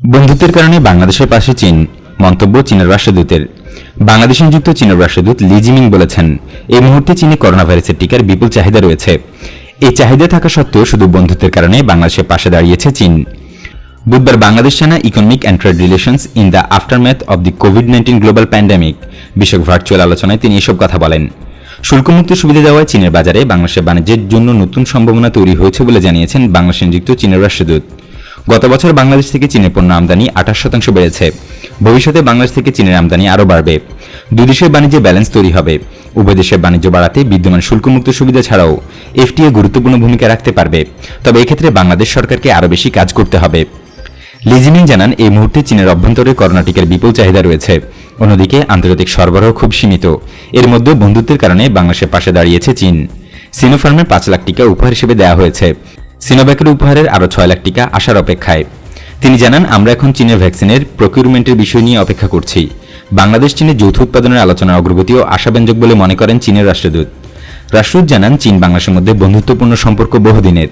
বন্ধুত্বের কারণে বাংলাদেশের পাশে চীন, মন্তব্য চীনের রাষ্ট্রদূতের। বাংলাদেশে নিযুক্ত চীনের রাষ্ট্রদূত লি জিমিং বলেছেন এই মুহূর্তে চীনে করোনা ভাইরাসের টিকার বিপুল চাহিদা রয়েছে। এই চাহিদা থাকা সত্ত্বেও শুধু বন্ধুত্বের কারণে বাংলাদেশের পাশে দাঁড়িয়েছে চীন। বুধবার Bangladesh China economic and trade relations in the aftermath of the COVID nineteen global pandemic বিষয়ক ভার্চুয়াল আলোচনায় তিনি এসব কথা বলেন। শুল্কমুক্ত সুবিধা দেওয়ায় চীনের বাজারে বাংলাদেশের বাণিজ্যের জন্য নতুন সম্ভাবনা তৈরি হয়েছে বলে জানিয়েছেন বাংলাদেশ নিযুক্ত চীনের রাষ্ট্রদূত। গত বছর বাংলাদেশ থেকে চীনের পণ্য আমদানি আঠাশ শতাংশ বেড়েছে। ভবিষ্যতে বাংলাদেশ থেকে চীনের আমদানি আরও বাড়বে। দুই দেশের বাণিজ্যে ব্যালেন্স তৈরি হবে। উভয় দেশের বাণিজ্য বাড়াতে বিদ্যমান শুল্কমুক্ত সুবিধা ছাড়াও এফটিএ গুরুত্বপূর্ণ ভূমিকা রাখতে পারবে। তবে এক্ষেত্রে বাংলাদেশ সরকারকে আরও বেশি কাজ করতে হবে। লিজিমিং জানান, এই মুহূর্তে চীনের অভ্যন্তরে করোনা টিকার বিপুল চাহিদা রয়েছে। অন্যদিকে, আন্তর্জাতিক সরবরাহ খুব সীমিত। এর মধ্যে বন্ধুত্বের কারণে বাংলাদেশের পাশে দাঁড়িয়েছে চীন। সিনোফার্মের পাঁচ লাখ টিকা উপহার হিসেবে দেওয়া হয়েছে। সিনোভ্যাকের উপহারের আরও ছয় লাখ টিকা আসার অপেক্ষায়। তিনি জানান, আমরা এখন চীনের ভ্যাকসিনের প্রকিউরমেন্টের বিষয় নিয়ে অপেক্ষা করছি। বাংলাদেশ চীনের যৌথ উৎপাদনের আলোচনার অগ্রগতিও আশাব্যঞ্জক বলে মনে করেন চীনের রাষ্ট্রদূত। রাষ্ট্রদূত জানান, চীন বাংলাদেশের মধ্যে বন্ধুত্বপূর্ণ সম্পর্ক বহুদিনের।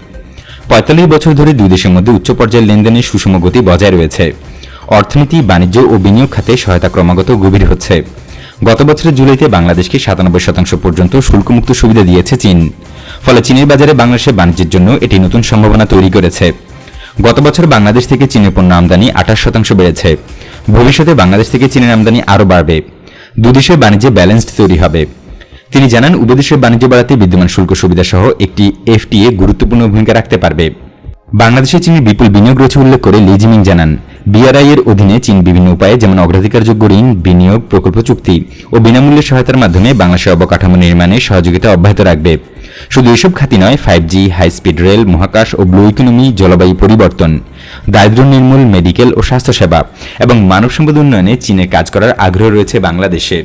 পঁয়তাল্লিশ বছর ধরে দুই দেশের মধ্যে উচ্চ পর্যায়ের লেনদেনের সুষম গতি বজায় রয়েছে। অর্থনীতি, বাণিজ্য ও বিনিয়োগ খাতে সহায়তা ক্রমাগত গভীর হচ্ছে। গত বছরের জুলাইতে বাংলাদেশকে সাতানব্বই শতাংশ পর্যন্ত শুল্কমুক্ত সুবিধা দিয়েছে চীন। ফলে চীনের বাজারে বাংলাদেশের বাণিজ্যের জন্য এটি নতুন সম্ভাবনা তৈরি করেছে। গত বছর বাংলাদেশ থেকে চীনের পণ্য আমদানি আঠাশ শতাংশ বেড়েছে। ভবিষ্যতে বাংলাদেশ থেকে চীনের আমদানি আরও বাড়বে। দুদেশের বাণিজ্যে ব্যালেন্সড তৈরি হবে। তিনি জানান উভয় বাণিজ্য বাড়াতে বিদ্যমান শুল্ক সুবিধা সহ একটি এফটিএ গুরুত্বপূর্ণ ভূমিকা রাখতে পারবে। বাংলাদেশে চীনের বিপুল বিনিয়োগ রয়েছে উল্লেখ করে লিজিমিং জানান। বিআরআই এর অধীনে চীন বিভিন্ন উপায়ে যেমন অগ্রাধিকারযোগ্য ঋণ, বিনিয়োগ, প্রকল্প চুক্তি ও বিনামূল্যে সহায়তার মাধ্যমে বাংলাদেশের অবকাঠামো নির্মাণে সহযোগিতা অব্যাহত রাখবে। শুধু এসব খাতি নয় five G high speed rail মহাকাশ ও ব্লু ইকোনমি জলবায়ু পরিবর্তন দারিদ্র নির্মূল মেডিকেল ও স্বাস্থ্যসেবা এবং মানব সম্পদ উন্নয়নে চীনের কাজ করার আগ্রহ রয়েছে বাংলাদেশে।